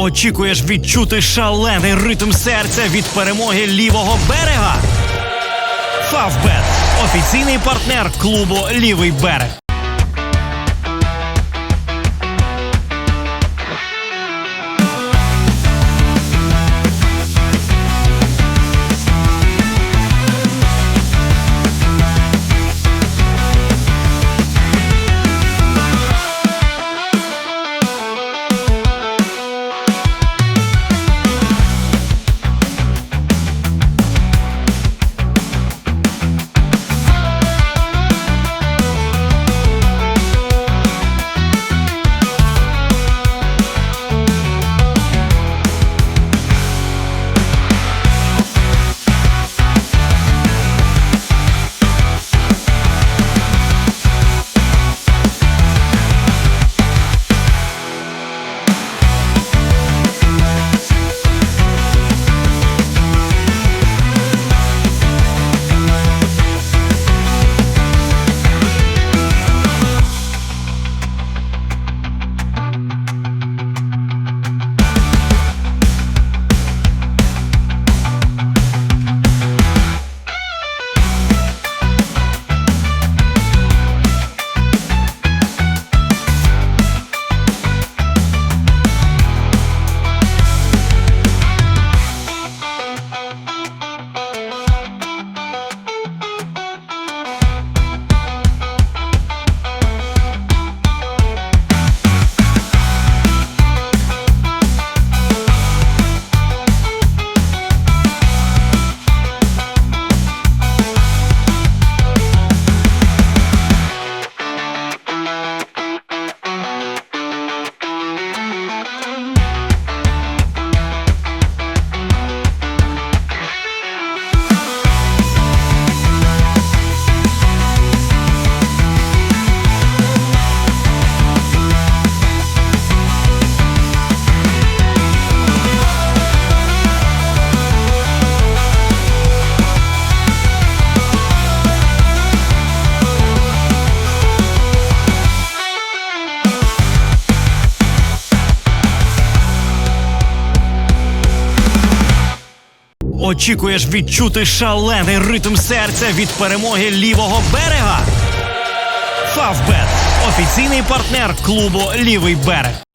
Очікуєш відчути шалений ритм серця від перемоги лівого берега? Фавбет офіційний партнер клубу Лівий берег. Очікуєш відчути шалений ритм серця від перемоги лівого берега? Фавбет офіційний партнер клубу Лівий берег.